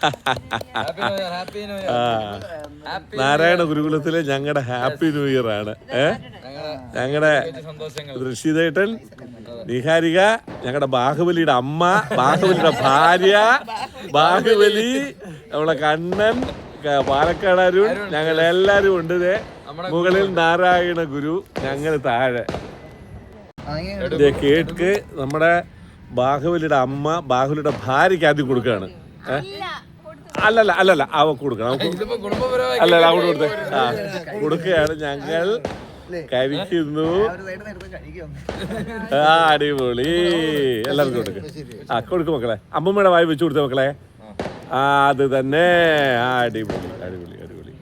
Happy new ആ. നാരായണ ഗുരുകുലത്തിലെ ഞങ്ങളുടെ happy new year ആണ്. ഏ? ഞങ്ങളുടെ സന്തോഷങ്ങൾ. ഋഷിതേട്ടൻ നിഹാരിക ഞങ്ങളുടെ ബാഹുബലിയുടെ അമ്മ ബാഹുബലിയുടെ ഭാര്യ ബാഹുബലി. നമ്മളെ കണ്ണൻ പാലക്കാട് അരുൺ ഞങ്ങൾ എല്ലാരും ഉണ്ട് ദേ. മുകളിൽ നാരായണ ഗുരു ഞങ്ങൾ താഴെ. ദേ കേക്ക് നമ്മുടെ ബാഹുബലിയുടെ അമ്മ ബാഹുബലിയുടെ ഭാര്യയ്ക്ക് ആദ്യം കൊടുക്കുകയാണ് ഏ? അല്ലല്ല അല്ലല്ല. അവ കൊടുക്കണം. അല്ലല്ല അവിടെ കൊടുത്തേ ആ കൊടുക്കുകയാണ് ഞങ്ങൾ. കഴിക്കുന്നു. ആ അടിപൊളി. എല്ലാവർക്കും കൊടുക്ക. ആ കൊടുക്കും മക്കളെ. അമ്മമ്മയുടെ വായി വെച്ച് കൊടുത്തേ മക്കളെ. ആ അത് തന്നെ. ആ അടിപൊളി അടിപൊളി അടിപൊളി.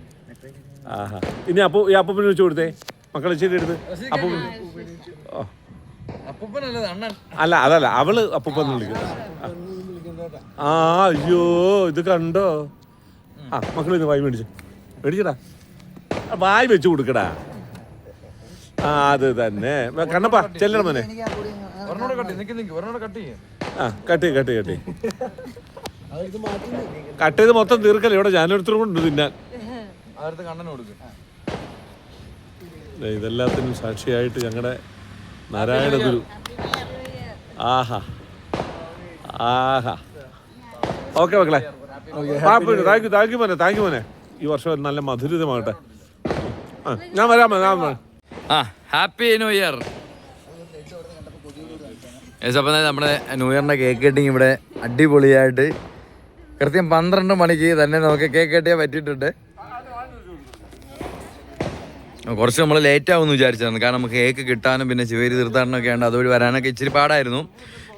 ആഹാ. ഇനി അപ്പൊ ഈ അപ്പൂപ്പിന് വെച്ച് കൊടുത്തേ. മക്കളെ ശരി എടുത്ത് അപ്പൂപ്പിന്. ഓ. അല്ല അതല്ല അവൾ അപ്പൂപ്പൻ വിളിക്കുന്നു ആ അയ്യോ ഇത് കണ്ടോ? ആ മക്കൾ ഇന്ന് വായി മേടിച്ചു. മേടിച്ചടാ. വായി വെച്ച് കൊടുക്കടാ. ആ അത് തന്നെ. കണ്ടപ്പാ കണ്ണപ്പാ ചെല്ലണം മോനെ. ആ കട്ടി കട്ടി കട്ടി കട്ട് ചെയ്ത് മൊത്തം തീർക്കല്ലേ ഇവിടെ ഞാനൊരുത്തരും കൊണ്ട് തിന്നാൻ. ഇതെല്ലാത്തിനും സാക്ഷിയായിട്ട് ഞങ്ങളുടെ നാരായണ ഗുരു. ആഹാ. ആഹാ. ഓക്കെ മക്കളെ. താങ്ക് യു താങ്ക് യു മോനെ താങ്ക് യു മോനെ. ഈ വർഷം നല്ല മധുരിതമാകട്ടെ. ഞാൻ വരാം ഞാൻ വരാം. ആ ഹാപ്പി ന്യൂ ഇയർ അപ്പം നമ്മുടെ ന്യൂ ഇയറിന്റെ കേക്ക് കട്ടിങ് ഇവിടെ അടിപൊളിയായിട്ട് കൃത്യം പന്ത്രണ്ട് മണിക്ക് തന്നെ നമുക്ക് കേക്ക് കട്ടിയാൻ പറ്റിയിട്ടുണ്ട്. കുറച്ച് നമ്മൾ ലേറ്റ് ആവുമെന്ന് വിചാരിച്ചതാണ്. കാരണം നമുക്ക് കേക്ക് കിട്ടാനും പിന്നെ ശിവേരി തീർത്ഥാടനമൊക്കെ ഉണ്ട് അതുവഴി വരാനൊക്കെ ഇച്ചിരി പാടായിരുന്നു.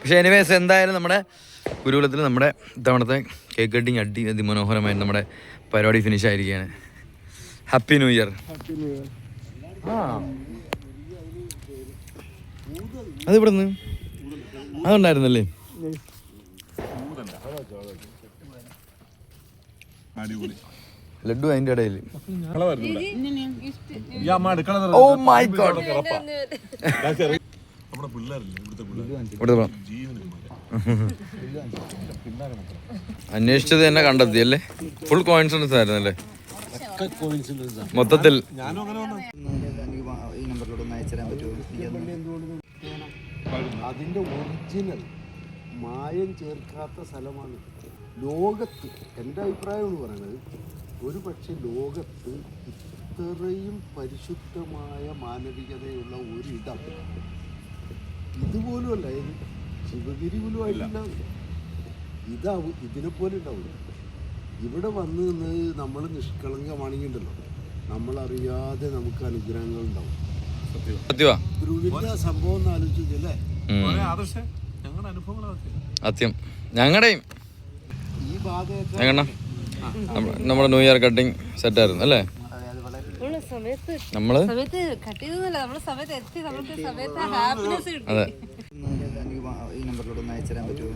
പക്ഷെ എനിവേസ് എന്തായാലും നമ്മുടെ ഗുരുകുലത്തിൽ നമ്മുടെ ഇത്തവണത്തെ കേക്ക് കട്ടിങ് അടി അതിമനോഹരമായി നമ്മുടെ പരിപാടി ഫിനിഷ് ആയിരിക്കുകയാണ്. ഹാപ്പി ന്യൂ ഇയർ ആ. അത് ഇവിടെ നിന്ന് അതുണ്ടായിരുന്നല്ലേ ലഡു അതിന്റെ ഇടയിൽ. ഈ അമ്മ അടുക്കള ഓ മൈ ഗോഡ് നമ്മുടെ പിള്ളേരല്ലേ ഇവിടുത്തെ പിള്ളേർ ഇവിടെ പോണം അന്വേഷിച്ചത് തന്നെ കണ്ടെത്തി അല്ലേ? ഫുൾ കോയിൻസിഡൻസ് ആയിരുന്നു അല്ലേ മൊത്തത്തിൽ. അതിന്റെ അങ്ങനെ വന്നു. ഈ നമ്പറിലോട്ട് ഒന്ന് അയച്ചു അതിന്റെ ഒറിജിനൽ മായം ചേർക്കാത്ത സ്ഥലമാണ് ലോകത്ത് എന്റെ അഭിപ്രായം എന്ന് പറയുന്നത് ഒരു പക്ഷേ ലോകത്ത് ഇത്രയും പരിശുദ്ധമായ മാനവികതയുള്ള ഒരിടം ഇതുപോലും അല്ല ഇത് ശിവഗിരി പോലും ആയിട്ടില്ല. ഇതാവും ഇതിനെപ്പോലെ ഉണ്ടാവില്ല. ഇവിടെ വന്ന് നിന്ന് നമ്മൾ നിഷ്കളങ്കമാണെങ്കിണ്ടല്ലോ. നമ്മളറിയാതെ നമുക്ക് അനുഗ്രഹങ്ങൾ ഉണ്ടാവും. സംഭവം ഒന്ന് ആലോചിച്ചല്ലേ സത്യം. ഞങ്ങളുടെയും. ഈ ബാധയൊക്കെ നമ്മുടെ ന്യൂ ഇയർ കട്ടിങ് സെറ്റ് ആയിരുന്നു അല്ലേ? നമ്മൾ സമയത്ത് നമ്മൾ? സമയത്ത് കട്ട് ചെയ്തൊന്നുമില്ല നമ്മൾ സമയത്ത് എത്തി നമുക്ക് സമയത്ത് ഹാപ്പിനെസ് കിട്ടി. അതെ. ഈ നമ്പറിലോട്ട് ഒന്ന് അയച്ചു തരാൻ പറ്റുമോ